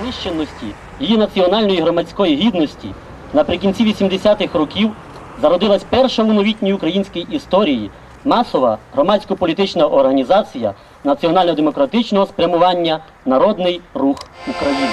знищеності її національної громадської гідності наприкінці 80-х років зародилась перша в новітній українській історії масова громадсько-політична організація національно-демократичного спрямування Народний рух України.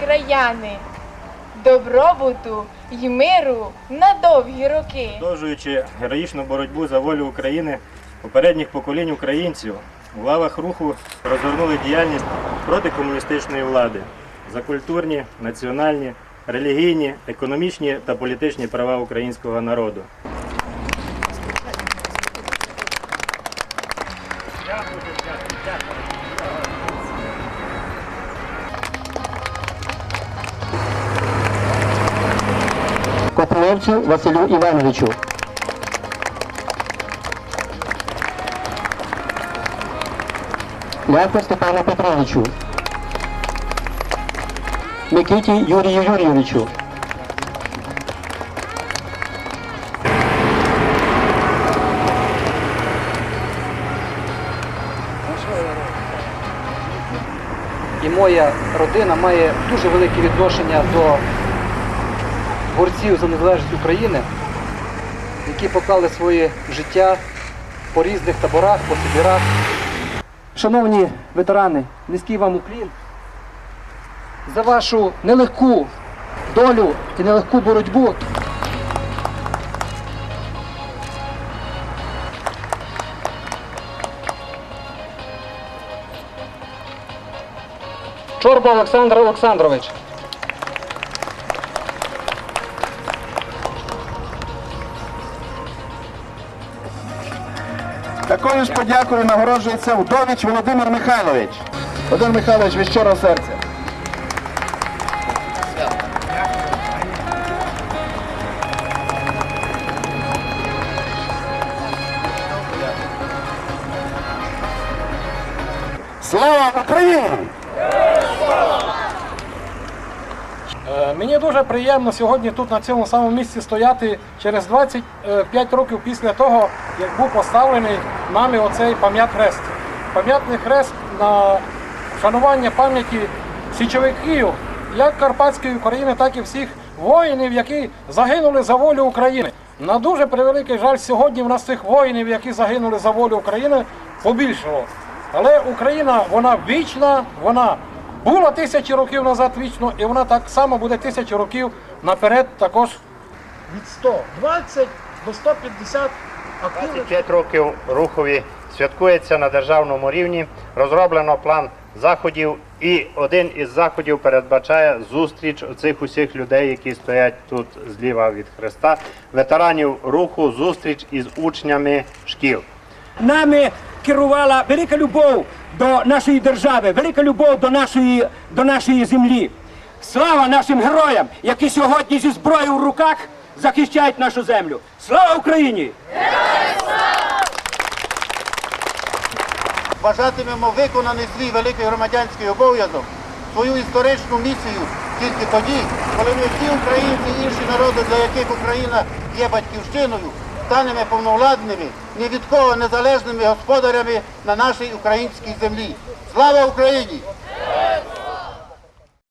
Краяни, добробуту й миру на довгі роки. Продовжуючи героїчну боротьбу за волю України, попередніх поколінь українців у лавах руху розгорнули діяльність проти комуністичної влади за культурні, національні, релігійні, економічні та політичні права українського народу. Котловцю Василю Івановичу. Ляху Степану Петровичу. Микиті Юрію Юрійовичу. і моя родина має дуже велике відношення до борців за незалежність України, які поклали своє життя по різних таборах, по Сибірах. Шановні ветерани, низький вам уклін за вашу нелегку долю і нелегку боротьбу. Чорба Олександр Олександрович. Такою ж подякою нагороджується Вдовіч Володимир Михайлович. Володимир Михайлович, від щирого серця. Слава Україні! Е, Мені дуже приємно сьогодні тут на цьому самому місці стояти через 25 років після того, як був поставлений нами оцей пам'ят-хрест. Пам'ятний хрест на вшанування пам'яті січовиків, як Карпатської України, так і всіх воїнів, які загинули за волю України. На дуже превеликий жаль, сьогодні в нас цих воїнів, які загинули за волю України, побільшало. Але Україна, вона вічна, вона була тисячі років назад вічно, і вона так само буде тисячі років наперед також від 120 до 150 активних. 25 років рухові святкується на державному рівні. Розроблено план заходів, і один із заходів передбачає зустріч цих усіх людей, які стоять тут зліва від Христа, ветеранів руху, зустріч із учнями шкіл. нами керувала велика любов до нашої держави, велика любов до нашої, до нашої землі. Слава нашим героям, які сьогодні зі зброєю в руках захищають нашу землю. Слава Україні! Вважатимемо виконаний свій великий громадянський обов'язок, свою історичну місію тільки тоді, коли ми всі українці і інші народи, для яких Україна є батьківщиною, станемо повновладними, ні від кого незалежними господарями на нашій українській землі. Слава Україні!